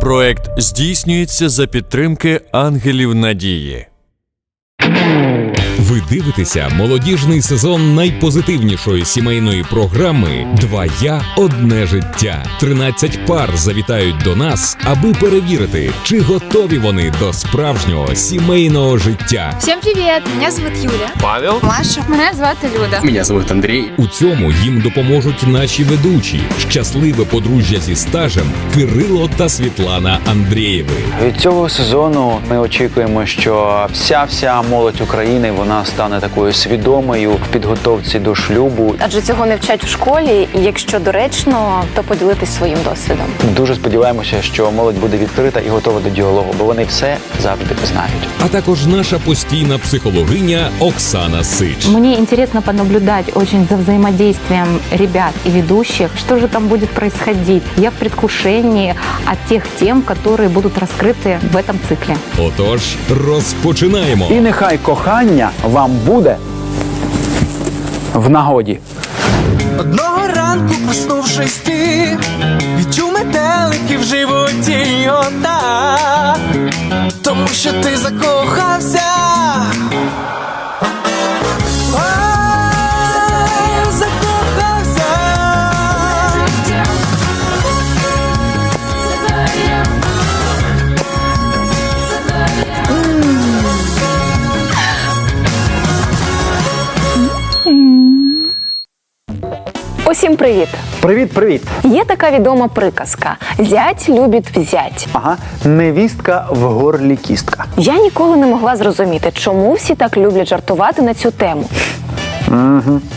Проект здійснюється за підтримки ангелів надії. Ви дивитеся молодіжний сезон найпозитивнішої сімейної програми Два я одне життя. 13 пар завітають до нас, аби перевірити, чи готові вони до справжнього сімейного життя. Всем привет! Меня зовут Юля. Павел. Маша. Меня звати Люда. Меня зовут Андрей. У цьому їм допоможуть наші ведучі, щасливе подружжя зі стажем Кирило та Світлана Андрієви. Від цього сезону ми очікуємо, що вся вся молодь України вона стане такою свідомою в підготовці до шлюбу. Адже цього не вчать в школі, і якщо доречно, то поділитись своїм досвідом. Дуже сподіваємося, що молодь буде відкрита і готова до діалогу, бо вони все завжди знають. А також наша постійна психологиня Оксана Сич. Мне интересно понаблюдать очень за взаимодействием ребят и ведущих. Что же там будет происходить? Я в предвкушении от тех тем, которые будут раскрыты в этом цикле. Отож, розпочинаємо. І нехай кохання вам буде в нагоді. Одного ранку, проснувшись ти, відчув метелики в животі ота, тому що ти закохався. Усім привіт! Привіт, привіт! Є така відома приказка: зять любить взять. Ага, невістка в горлі кістка. Я ніколи не могла зрозуміти, чому всі так люблять жартувати на цю тему.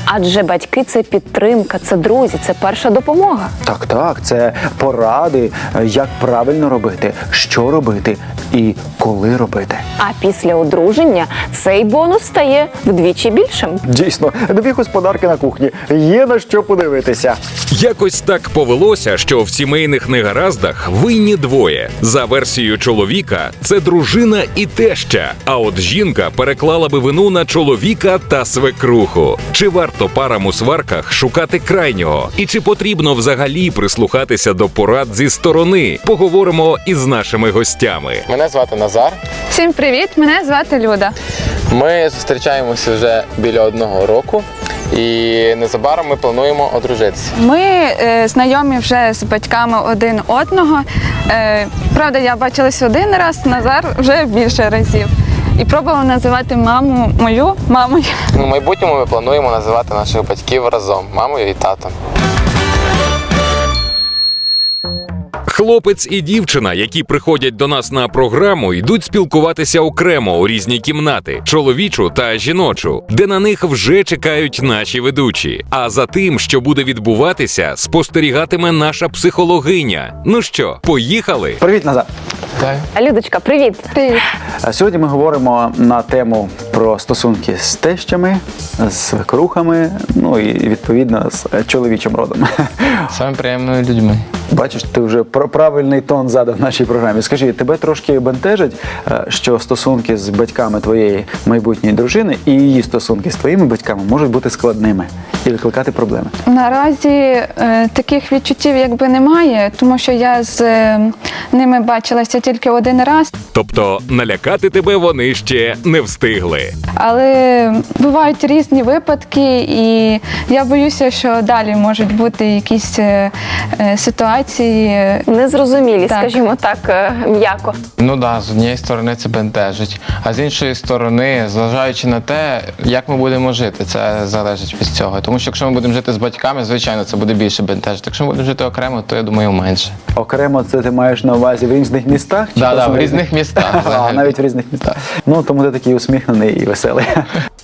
Адже батьки це підтримка, це друзі, це перша допомога. Так, так, це поради, е, як правильно робити, що робити і коли робити. А після одруження цей бонус стає вдвічі більшим. Дійсно, дві господарки на кухні. Є на що подивитися. Якось так повелося, що в сімейних негараздах винні двоє. За версією чоловіка, це дружина і теща. А от жінка переклала би вину на чоловіка та свекруху. Чи варто парам у сварках шукати крайнього? І чи потрібно взагалі прислухатися до порад зі сторони? Поговоримо із нашими гостями. Мене звати Назар. Всім привіт! Мене звати Люда. Ми зустрічаємося вже біля одного року, і незабаром ми плануємо одружитися. Ми е, знайомі вже з батьками один одного. Е, правда, я бачилась один раз, Назар вже більше разів. І пробувала називати маму мою мамою. Ну, в майбутньому ми плануємо називати наших батьків разом мамою і татом. Хлопець і дівчина, які приходять до нас на програму, йдуть спілкуватися окремо у різні кімнати чоловічу та жіночу, де на них вже чекають наші ведучі. А за тим, що буде відбуватися, спостерігатиме наша психологиня. Ну що, поїхали? Привіт, Назар. А, Людочка, привіт! Привіт. Сьогодні ми говоримо на тему про стосунки з тещами, з свекрухами, ну і відповідно з чоловічим родом. Саме приємними людьми. Бачиш, ти вже про правильний тон задав нашій програмі. Скажи, тебе трошки бентежить, е, що стосунки з батьками твоєї майбутньої дружини і її стосунки з твоїми батьками можуть бути складними і викликати проблеми. Наразі е, таких відчуттів якби немає, тому що я з е, ними бачилася тільки один раз. Тобто налякати тебе вони ще не встигли. Але бувають різні випадки, і я боюся, що далі можуть бути якісь е, е, ситуації. Незрозумілі, Так. скажімо так, е, м'яко. Ну да, з однієї сторони це бентежить, а з іншої сторони, зважаючи на те, як ми будемо жити, це залежить від цього. Тому що якщо ми будемо жити з батьками, звичайно, це буде більше бентежити. Якщо ми будемо жити окремо, то я думаю, менше. Окремо це ти маєш на увазі в різних містах? Чи Да, да, в різних містах, А, навіть в різних містах. Ну тому ти такий усміхнений і веселий.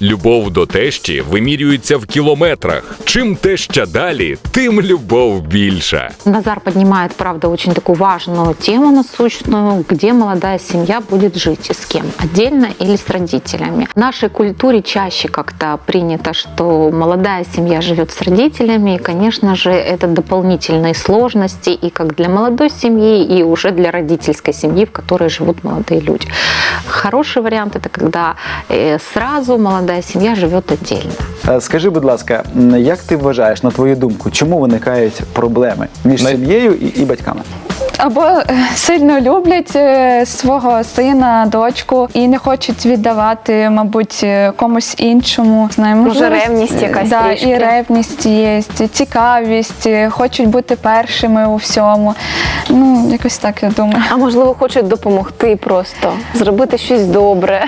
Любов до тещі вимірюється в кілометрах. Чим теща далі, тим любов більша. Назар поднимает, правда, очень такую важную тему насущную, где молодая семья будет жить и с кем, отдельно или с родителями. В нашей культуре чаще как-то принято, что молодая семья живет с родителями, и, конечно же, это дополнительные сложности и как для молодой семьи, и уже для родительской семьи, в которой живут молодые люди. Хороший вариант это когда э, сразу молодая семья живет отдельно. Е, Скажи, будь ласка, м, як ти вважаєш, на твою думку, чому виникають проблеми між Най- сім'єю і, і батьками? Або е, сильно люблять е, свого сина, дочку і не хочуть віддавати, мабуть, е, комусь іншому. Знаю, Може, ревність якась да, трішки? і ревність є, цікавість, хочуть бути першими у всьому. Ну, якось так я думаю. А можливо, хочуть допомогти просто, зробити щось добре.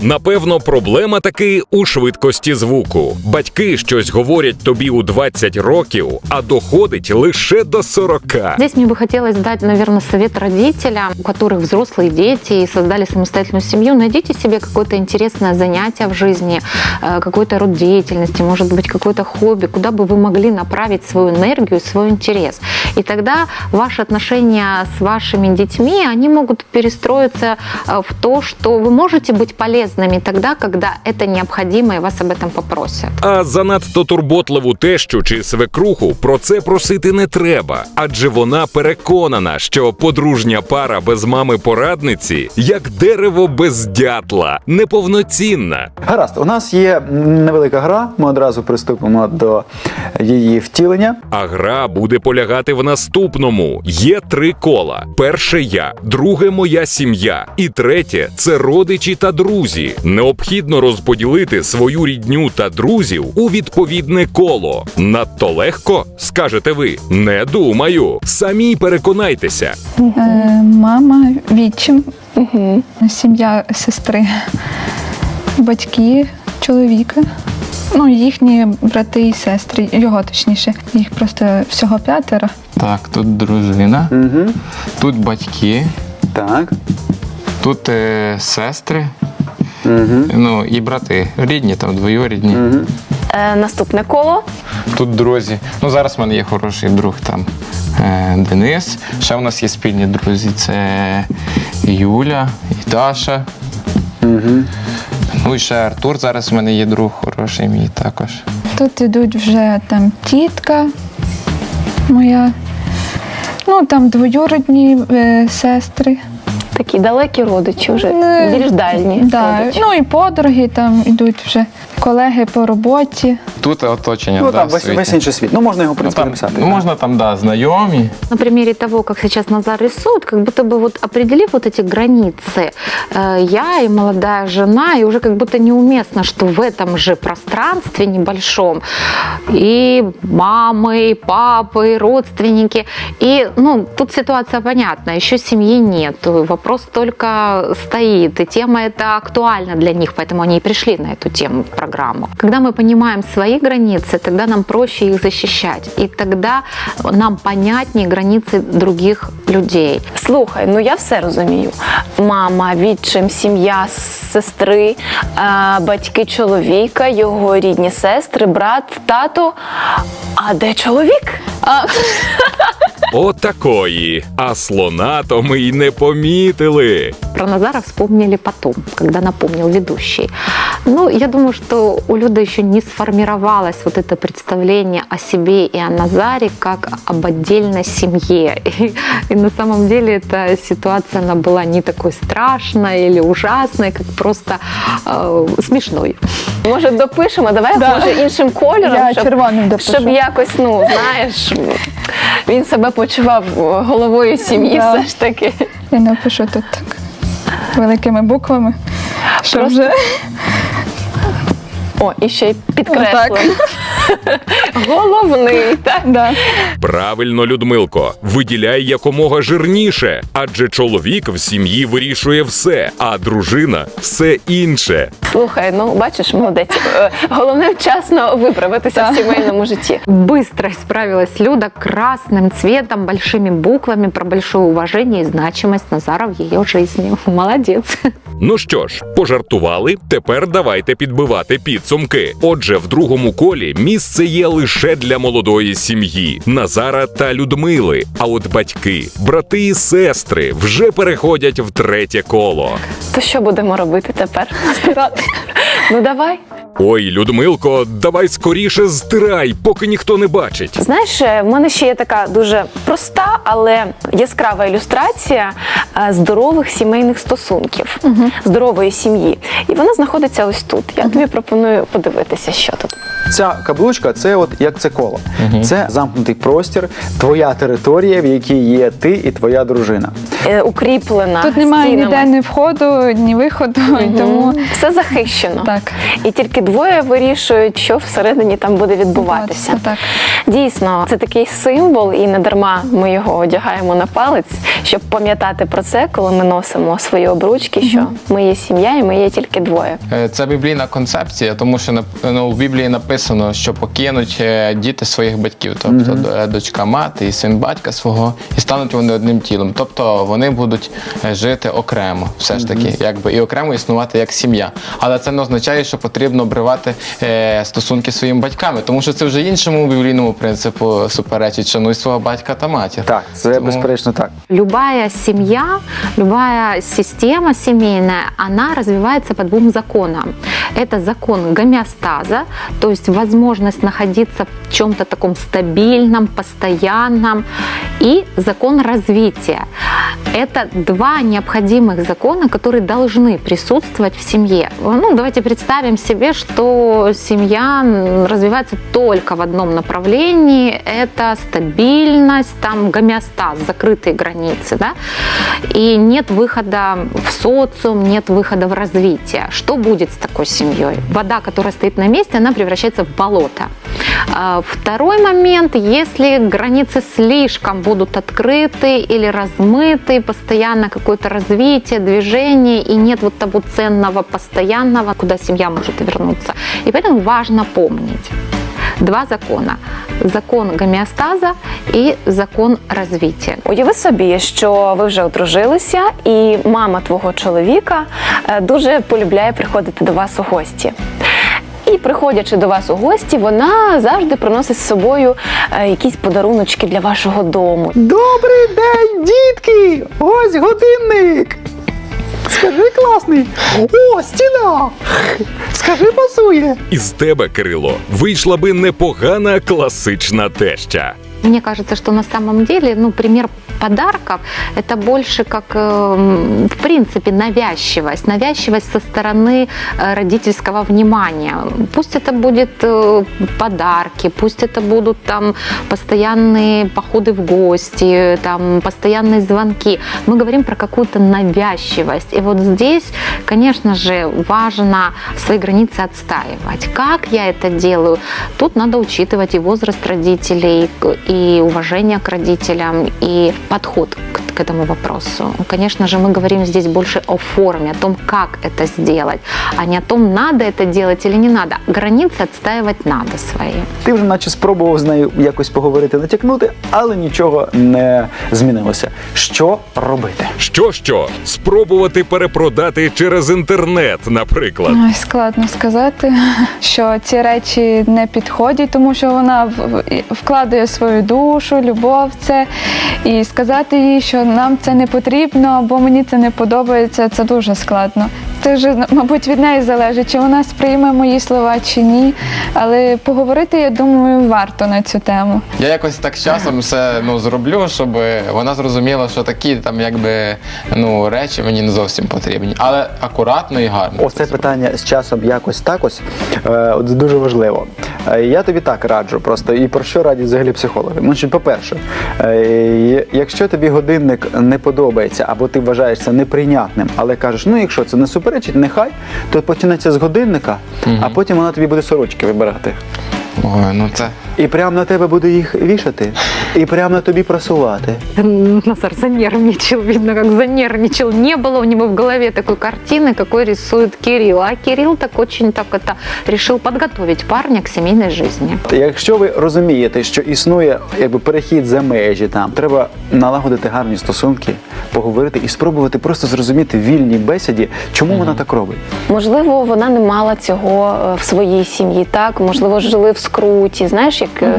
Напевно, проблема таки у швидкості звуку. Батьки щось говорять тобі у 20 років, а доходить лише до 40. Здесь мне бы хотелось дать, наверное, совет родителям, у которых взрослые дети и создали самостоятельную семью. Найдите себе какое-то интересное занятие в жизни, э, какой-то род деятельности, может быть, какое-то хобби, куда бы вы могли направить свою энергию, свой интерес. И тогда ваши отношения с вашими детьми, они могут перестроиться э, в то, что вы можете быть полезными тогда, когда это необходимо и вас об этом попросят. А занадто турботливу тещу чи свекруху про це просити не треба, адже вона переконана, що подружня пара без мами порадниці як дерево без дятла, неповноцінна. Гаразд, у нас є невелика гра. Ми одразу приступимо до її втілення. А гра буде полягати в наступному: є три кола: перше я, друге моя сім'я, і третє це родичі та друзі. Необхідно розподілити свою рідню та друзів у відповідне коло. Надто легко, скажете ви. Не думаю. Самі переконайтеся. Е, мама, відчим, сім'я сестри, батьки чоловіка. Ну, їхні брати і сестри, його точніше, їх просто всього п'ятеро. Так, тут дружина, Угу. тут батьки, Так. тут е, сестри, Угу. ну і брати. Рідні, там двоюрідні. Угу. Е, наступне коло. Тут друзі. Ну зараз в мене є хороший друг там е, Денис. Ще в нас є спільні друзі. Це Юля і Даша. Угу. Ну і ще Артур. Зараз в мене є друг хороший мій також. Тут ідуть вже там тітка моя, ну там двоюродні е, сестри Такі далекі родичі вже, Е, більш дальні Да. родичі. Ну і подруги там ідуть вже колеги по роботі. Тут оточення. Ну да, там в весь, світі. весь інший світ. Ну можна його в Ну, принципі там, написати. ну, можна там, да, знайомі. На примере того, как сейчас Назар рисует, как будто бы вот определив вот эти границы, э, я и молодая жена, и уже как будто неуместно, что в этом же пространстве небольшом и мамы, и папы, и родственники. И, ну, тут ситуация понятна, еще семьи нет, вопрос только стоит, и тема эта актуальна для них, поэтому они и пришли на эту тему в программу. Когда мы понимаем свои границы, тогда нам проще их защищать, и тогда нам понятнее границы других людей. Слухай, ну я все розумію. Мама, відчим, сім'я сестри, е, батьки чоловіка, його рідні сестри, брат, тато. А де чоловік? А, Отакої. А слона то ми й не помітили. Про Назара вспомнили потом, когда напомнил ведущий. Ну, я думаю, что у Люды еще не сформировалось вот это представление о себе и о Назаре как об отдельной семье. И, и на самом деле эта ситуация, она была не такой страшной или ужасной, как просто э, смешной. Може, допишемо, давай Да. може іншим кольором, Я щоб, червоним допишу. щоб якось, ну знаєш, він себе почував головою сім'ї, Да. все ж таки. я напишу тут так Великими буквами. Що Просто вже О, і ще й підкреслив. Головний, так? да. Правильно, Людмилко, виділяй якомога жирніше, адже чоловік в сім'ї вирішує все, а дружина все інше. Слухай, ну бачиш, молодець. Е, Головне вчасно виправитися в сімейному житті. Быстро исправилась Люда красным цветом, большими буквами про большое уважение и значимость Назара в ее жизни. Молодец. Ну що ж, пожартували. Тепер давайте підбивати підсумки. Отже, в другому колі місце є лише для молодої сім'ї Назара та Людмили. А от батьки, брати і сестри вже переходять в третє коло. То що будемо робити тепер? Стирати. Ну давай. Ой, Людмилко, давай скоріше стирай, поки ніхто не бачить. Знаєш, е, в мене ще є така дуже проста, але яскрава ілюстрація здорових сімейних стосунків, здорової сім'ї. І вона знаходиться ось тут. Я тобі пропоную подивитися, що тут. Ця каблучка це от як це коло. Це замкнутий простір, твоя територія, в якій є ти і твоя дружина. Е, Укріплена. Тут немає стінами. ніде ні входу, ні виходу, і тому все захищено. Так. І тільки двоє вирішують, що всередині там буде відбуватися. Так. Дійсно, це такий символ, і не дарма ми його одягаємо на палець, щоб пам'ятати про це, коли ми носимо свої обручки, що ми є сім'я, і ми є тільки двоє. Е, Це біблійна концепція, тому що нап- ну, в Біблії написано, що покинуть е, діти своїх батьків, тобто е, дочка мати і син батька свого, і стануть вони одним тілом. Тобто вони будуть е, жити окремо, все ж таки, якби і окремо існувати як сім'я. Але це не означає, що потрібно обривати е, стосунки зі своїми батьками, тому що це вже іншому біблійному принципу суперечить шануй свого батька та матір. Так, це Тому- безперечно так. Любая семья, любая система семейная, она развивается по двум законам. Это закон гомеостаза, то есть возможность находиться в чем-то таком стабильном, постоянном, и закон развития. Это два необходимых закона, которые должны присутствовать в семье. Ну, давайте представим себе, что семья развивается только в одном направлении. Это стабильность, там гомеостаз, закрытые границы, да? и нет выхода в социум, нет выхода в развитие. Что будет с такой семьей? Вода, которая стоит на месте, она превращается в болото. А, Второй момент, если границы слишком будут открыты или размыты, постоянно какое-то развитие, движение, и нет вот того ценного, постоянного, куда семья может вернуться. И поэтому важно помнить два закона. Закон гомеостаза и закон развития. Уяви собі, що ви вже одружилися, і мама твого чоловіка е, дуже полюбляє приходити до вас у гості. І приходячи до вас у гості, вона завжди приносить з собою е, якісь подаруночки для вашого дому. Добрий день, дітки! Ось годинник! Скажи класний! О, стіна! Скажи пасує! Із тебе, Кирило, вийшла би непогана класична теща. Мне кажется, что на самом деле, ну, пример подарков – это больше как, э, в принципе, навязчивость. Навязчивость со стороны э, родительского внимания. Пусть это будет э, подарки, пусть это будут там постоянные походы в гости, там постоянные звонки. Мы говорим про какую-то навязчивость. И вот здесь, конечно же, важно свои границы отстаивать. Как я это делаю? Тут надо учитывать и возраст родителей, к- и уважение к родителям, и подход к, к этому вопросу. Конечно же, мы говорим здесь больше о форме, о том, как это сделать, а не о том, надо это делать или не надо. Границы отстаивать надо свои. Ти вже наче спробував з нею якось поговорити, натякнути, але нічого не змінилося. Що робити? Що що? Спробувати перепродати через інтернет, наприклад. Ой, складно сказати, що ці речі не підходять, тому що вона в- в- вкладає свою душу, любов це. І сказати їй, що нам це не потрібно або мені це не подобається, це дуже складно. Це вже, мабуть, від неї залежить, чи вона сприйме мої слова чи ні. Але поговорити, я думаю, варто на цю тему. Я якось так з часом все ну, зроблю, щоб вона зрозуміла, що такі там якби ну речі мені не зовсім потрібні, але акуратно і гарно. це Оце питання з часом якось так ось е, дуже важливо. Е, Я тобі так раджу просто і про що радять взагалі психологи. Ну, Значить, по-перше, е, якщо тобі годинник не подобається або ти вважаєш це неприйнятним, але кажеш, ну якщо це не суперечить, нехай, то почнеться з годинника, а потім вона тобі буде сорочки вибирати. Ой, ну це І прямо на тебе буде їх вішати, і прямо на тобі прасувати. Назар занервничал, видно, как занервничал. Не было у него в голове такой картины, какой рисует Кирилл. А Кирилл так очень так это решил подготовить парня к семейной жизни. Якщо ви розумієте, що існує якби перехід за межі, там треба налагодити гарні стосунки, поговорити і спробувати просто зрозуміти в вільній бесіді, чому вона так робить. Можливо, вона не мала цього е, в своїй сім'ї, так можливо, жили в скруті. Знаєш, часик.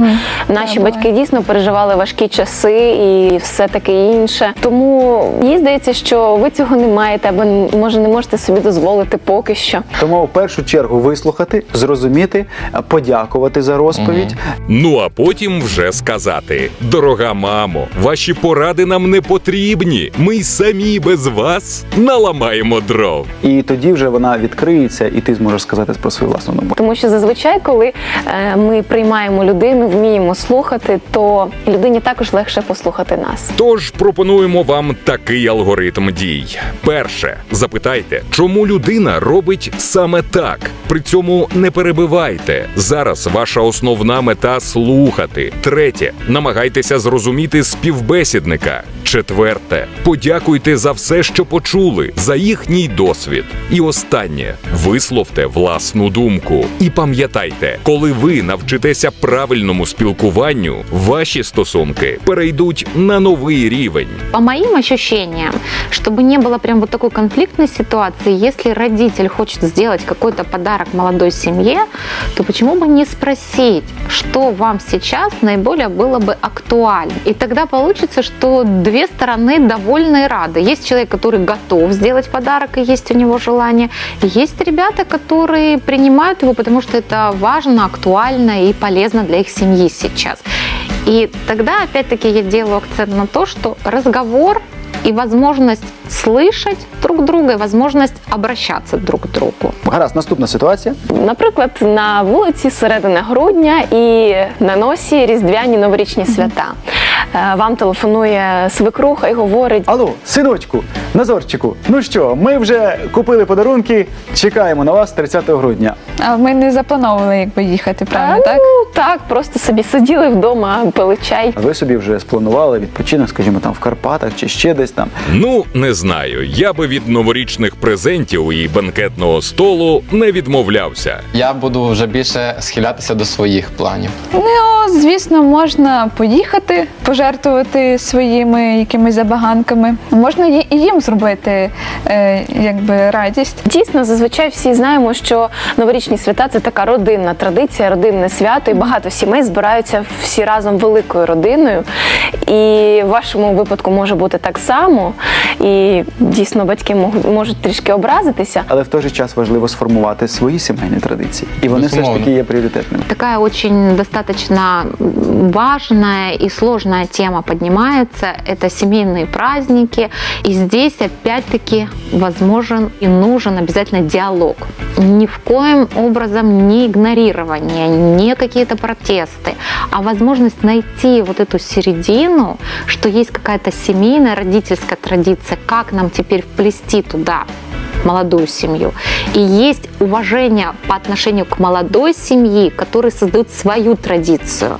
Наші Так, батьки дійсно переживали важкі часи і все таке інше. Тому мені здається, що ви цього не маєте або може не можете собі дозволити поки що. Тому в першу чергу вислухати, зрозуміти, подякувати за розповідь. Ну а потім вже сказати: дорога мамо, ваші поради нам не потрібні. Ми й самі без вас наламаємо дров. І тоді вже вона відкриється, і ти зможеш сказати про свою власну думку. Тому що зазвичай, коли е, ми приймаємо людину, вміємо слухати, то людині також легше послухати нас. Тож пропонуємо вам такий алгоритм дій. Перше, запитайте, чому людина робить саме так. При цьому не перебивайте. Зараз ваша основна мета слухати. Третє, намагайтеся зрозуміти співбесідника. Четверте, подякуйте за все, що почули, за їхній досвід. І останнє висловте власну думку. І пам'ятайте, коли ви навчитеся правильному спілкуванню, ваші стосунки перейдуть на новий рівень. По моим ощущениям, чтобы не было прям вот такой конфликтной ситуации, если родитель хочет сделать какой-то подарок молодой семье, то почему бы не спросить, что вам сейчас наиболее было бы актуально? И тогда получится, что две стороны довольны и рады. Есть человек, который готов сделать подарок, и есть у него желание. И есть ребята, которые принимают его, потому что это важно, актуально и полезно для их семьи сейчас. И тогда, опять-таки, я делаю акцент на то, что разговор и возможность слышать друг друга, и возможность обращаться друг к другу. Гаразд, наступна ситуація. Наприклад, на вулиці середина грудня і на носі різдвяні новорічні свята. Е, Вам телефонує свекруха і говорить: Алло, синочку, Назорчику, ну що, ми вже купили подарунки, чекаємо на вас 30 грудня. А ми не заплановували якби їхати, правильно, так? Так, просто собі сиділи вдома, пили чай. А ви собі вже спланували відпочинок, скажімо, там в Карпатах чи ще десь там. Ну, не знаю. Я би від новорічних презентів і бенкетного столу не відмовлявся. Я буду вже більше схилятися до своїх планів. Ну, звісно, можна поїхати, пожертвувати своїми якимись забаганками. Можна і їм зробити е, якби радість. Дійсно, зазвичай всі знаємо, що новорічні свята це така родинна традиція, родинне свято, і багато сімей збираються всі разом великою родиною. І в вашому випадку може бути так само. І дійсно батьки можуть, трішки образитися. Але в той же час важливо сформувати свої сімейні традиції. І вони все ж таки є пріоритетними. Такая очень достаточно важная и сложная тема поднимается. Это семейные праздники. И здесь опять-таки возможен и нужен обязательно диалог. Ни в коем образом не игнорирование, не какие-то протесты, а возможность найти вот эту середину, что есть какая-то семейная родительская традиция, как нам теперь вплести туда молодую семью. И есть уважение по отношению к молодой семье, которые создают свою традицию.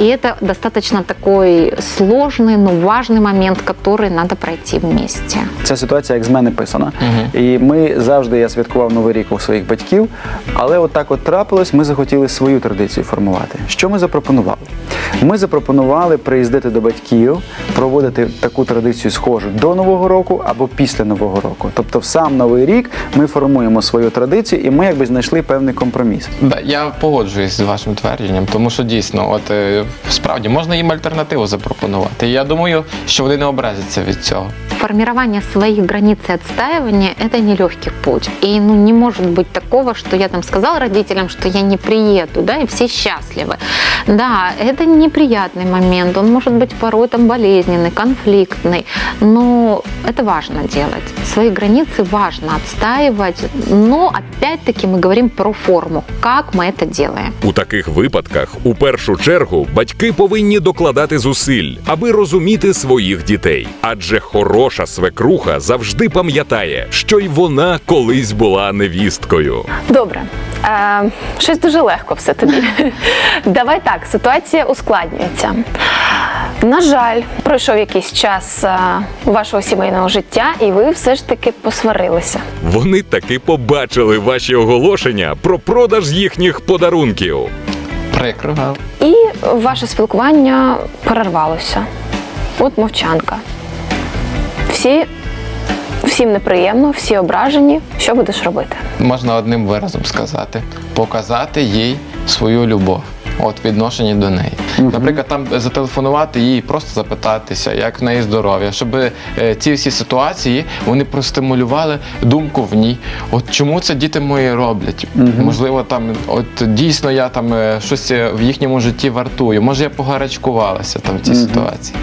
И это достаточно такой сложный, но важный момент, который надо пройти вместе. Ця ситуація як з мене писана. І ми завжди я святкував Новий рік у своїх батьків, але от так от трапилось, ми захотіли свою традицію формувати. Що ми запропонували? Ми запропонували приїздити до батьків, проводити таку традицію схожу до Нового року або після Нового року. Тобто, в сам Новий рік ми формуємо свою традицію, і ми якби знайшли певний компроміс. Да, я погоджуюсь з вашим твердженням, тому що дійсно, от е, справді можна їм альтернативу запропонувати. І я думаю, що вони не образяться від цього. Формирование своих границ и отстаивание – это нелегкий путь. И ну, не может быть такого, что я там сказал родителям, что я не приеду, да, и все счастливы. Да, это неприятный момент, он может быть порой там болезненный, конфликтный, но это важно делать. Свои границы важно отстаивать, но опять-таки мы говорим про форму, как мы это делаем. У таких випадках у першу чергу батьки повинні докладати зусиль, аби розуміти своїх дітей. Адже хороша свекруха завжди пам'ятає, що й вона колись була невісткою. Добре, е, щось дуже легко все тобі. Давай так, ситуація ускладнюється. На жаль, пройшов якийсь час е, вашого сімейного життя, і ви все ж таки посварилися. Вони таки побачили ваші оголошення про продаж їхніх подарунків. Прикро. І ваше спілкування перервалося. От мовчанка. Всі, всім неприємно, всі ображені. Що будеш робити? Можна одним виразом сказати: показати їй свою любов. От відношенні до неї. Наприклад, там зателефонувати їй, просто запитатися, як в неї здоров'я, щоб е, ці всі ситуації вони простимулювали думку в ній. От чому це діти мої роблять? Можливо, там от дійсно я там е, щось е, в їхньому житті вартую. Може, я погарячкувалася там в цій ситуації.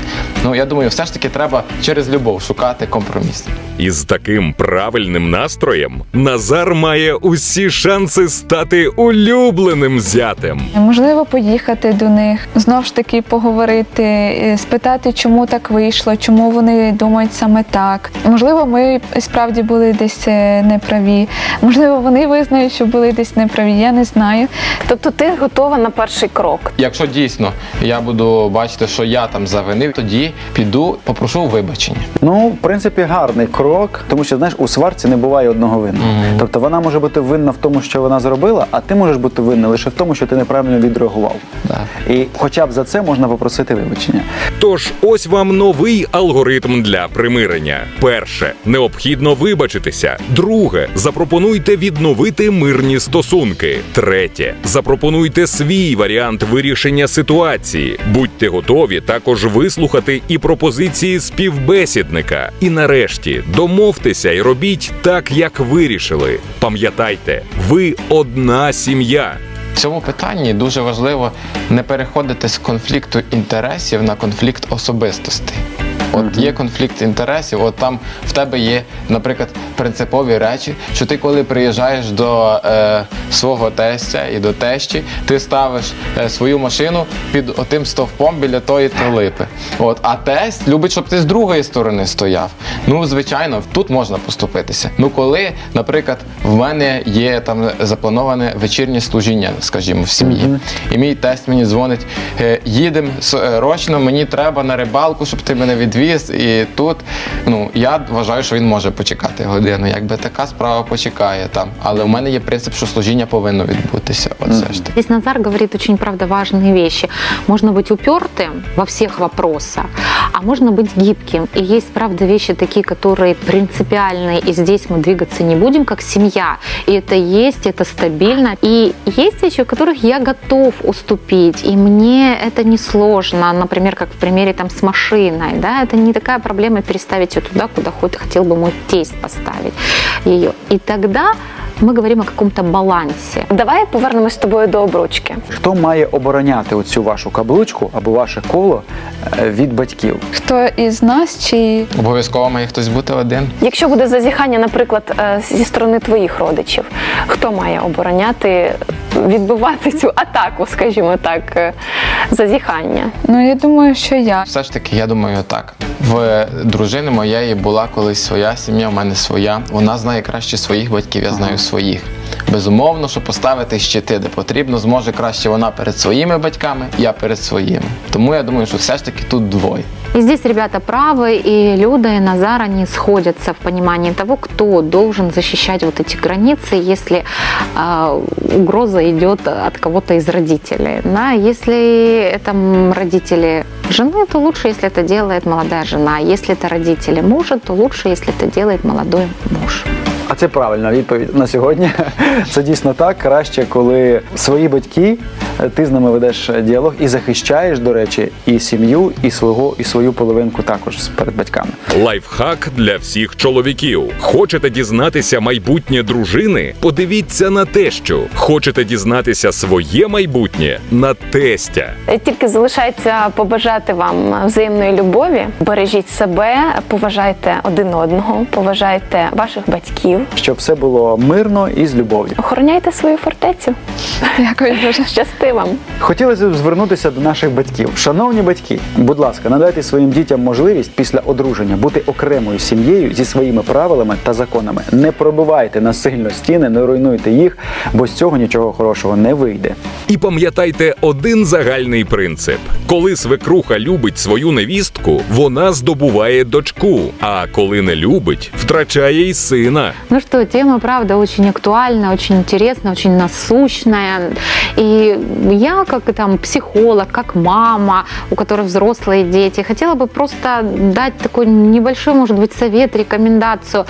Ну я думаю, все ж таки треба через любов шукати компроміс. Із таким правильним настроєм Назар має усі шанси стати улюбленим зятем. Можливо, поїхати до них, знов ж таки поговорити, е, спитати, чому так вийшло, чому вони думають саме так. Можливо, ми справді були десь е, неправі. Можливо, вони визнають, що були десь неправі. Я не знаю. Тобто ти готова на перший крок. Якщо дійсно я буду бачити, що я там завинив, тоді піду, попрошу вибачення. Ну, в принципі, гарний крок, тому що знаєш, у сварці не буває одного винного. Тобто вона може бути винна в тому, що вона зробила, а ти можеш бути винна лише в тому, що ти неправильно відреагував. Так. І хоча б за це можна попросити вибачення. Тож ось вам новий алгоритм для примирення. Перше необхідно вибачитися. Друге запропонуйте відновити мирні стосунки. Третє запропонуйте свій варіант вирішення ситуації. Будьте готові також вислухати і пропозиції співбесідника. І нарешті домовтеся і робіть так, як вирішили. Пам'ятайте, ви одна сім'я. Цьому питанні дуже важливо не переходити з конфлікту інтересів на конфлікт особистостей. От є конфлікт інтересів, от там в тебе є, наприклад, принципові речі, що ти, коли приїжджаєш до е, свого тестя і до тещі, ти ставиш е, свою машину під отим стовпом біля тої липи. От, а тесть любить, щоб ти з другої сторони стояв. Ну, звичайно, тут можна поступитися. Ну, коли, наприклад, в мене є там заплановане вечірнє служіння, скажімо, в сім'ї, і мій тесть мені дзвонить: е, їдемо срочно, мені треба на рибалку, щоб ти мене відвіз. І тут ну я вважаю, що він може почекати годину. Якби така справа почекає там. Але в мене є принцип, що служіння повинно відбутися. От все ж таки. Здесь Назар говорит очень, правда, важные вещи. Можно быть упертым во всех вопросах, а можно быть гибким. И есть, правда, вещи такие, которые принципиальные, и здесь мы двигаться не будем, как семья. И это есть, это стабильно. И есть вещи, в которых я готов уступить, и мне это не сложно. Например, как в примере там с машиной, да, это не такая проблема переставить ее туда, куда хоть хотел бы мой тесть поставить ее. И тогда мы говорим о каком-то балансе. Давай повернемось з тобою до обручки. Хто має обороняти оцю вашу каблучку або ваше коло е, від батьків? Хто із нас чи Обов'язково має хтось бути один. Якщо буде зазіхання, наприклад, е, зі сторони твоїх родичів, хто має обороняти, відбивати цю атаку, скажімо так, е, зазіхання? ну я думаю, що я. Все ж таки, я думаю, так. В дружини моєї була колись своя сім'я, в мене своя. Вона знає краще своїх батьків, я знаю своїх. Безумовно, що поставити щити, де потрібно, зможе краще вона перед своїми батьками, я перед своїми. Тому я думаю, що все ж таки тут двоє. И здесь ребята правы, и Люда, и Назар, они сходятся в понимании того, кто должен защищать вот эти границы, если э, угроза идет от кого-то из родителей. Да? Если это м, родители жены, то лучше, если это делает молодая жена. Если это родители мужа, то лучше, если это делает молодой муж. А це правильна відповідь на сьогодні. Це дійсно так. Краще, коли свої батьки, е, ти з ними ведеш діалог і захищаєш, до речі, і сім'ю, і свого, і свою половинку також перед батьками. Лайфхак для всіх чоловіків. Хочете дізнатися майбутнє дружини? Подивіться на тещу. Хочете дізнатися своє майбутнє на тестя. Е, Тільки залишається побажати вам взаємної любові. Бережіть себе, поважайте один одного, поважайте ваших батьків, Щоб все було мирно і з любов'ю. охороняйте свою фортецю. Дякую дуже. Щасти вам! Хотілося б звернутися до наших батьків. Шановні батьки, будь ласка, надайте своїм дітям можливість після одруження бути окремою сім'єю зі своїми правилами та законами. Не пробивайте насильно стіни, не руйнуйте їх, бо з цього нічого хорошого не вийде. І пам'ятайте один загальний принцип: коли свекруха любить свою невістку, вона здобуває дочку. А коли не любить, втрачає й сина. Ну что, тема, правда, очень актуальна, очень интересная, очень насущная. И я, как там психолог, как мама, у которой взрослые дети, хотела бы просто дать такой небольшой, может быть, совет, рекомендацию.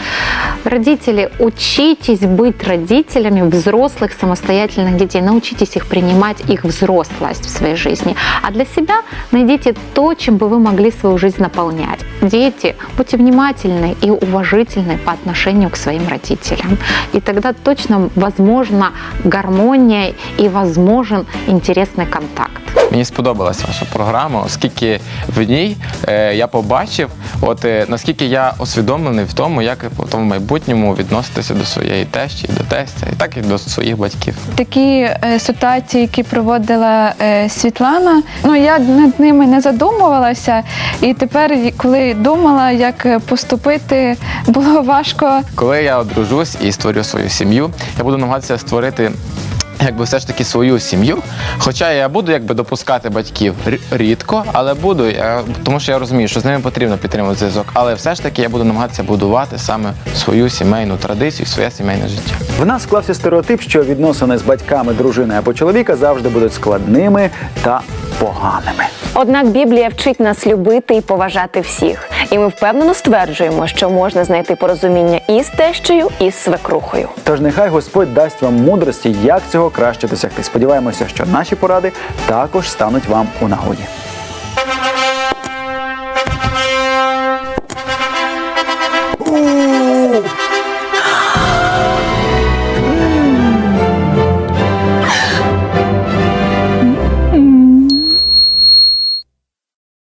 Родители, учитесь быть родителями взрослых самостоятельных детей. Научитесь их принимать их взрослость в своей жизни. А для себя найдите то, чем бы вы могли свою жизнь наполнять. Дети, будьте внимательны и уважительны по отношению к своим родителям. И тогда точно возможна гармония и возможен интересный контакт. Мені сподобалася ваша програма, оскільки в ній е, я побачив, от е, наскільки я усвідомлений в тому, як потім в майбутньому відноситися до своєї тещі, до тестя, і так і до своїх батьків. Такі е, ситуації, які проводила е, Світлана, ну я над ними не задумувалася, і тепер, коли думала, як е, поступити, було важко. Коли я одружусь і створю свою сім'ю, я буду намагатися створити. Якби все ж таки свою сім'ю, хоча я буду якби допускати батьків рідко, але буду я, тому що я розумію, що з ними потрібно підтримувати зв'язок. Але все ж таки я буду намагатися будувати саме свою сімейну традицію, своє сімейне життя. В нас склався стереотип, що відносини з батьками дружини або чоловіка завжди будуть складними та поганими. Однак Біблія вчить нас любити і поважати всіх. І ми впевнено стверджуємо, що можна знайти порозуміння і з тещею, і з свекрухою. Тож нехай Господь дасть вам мудрості, як цього краще досягти. Сподіваємося, що наші поради також стануть вам у нагоді.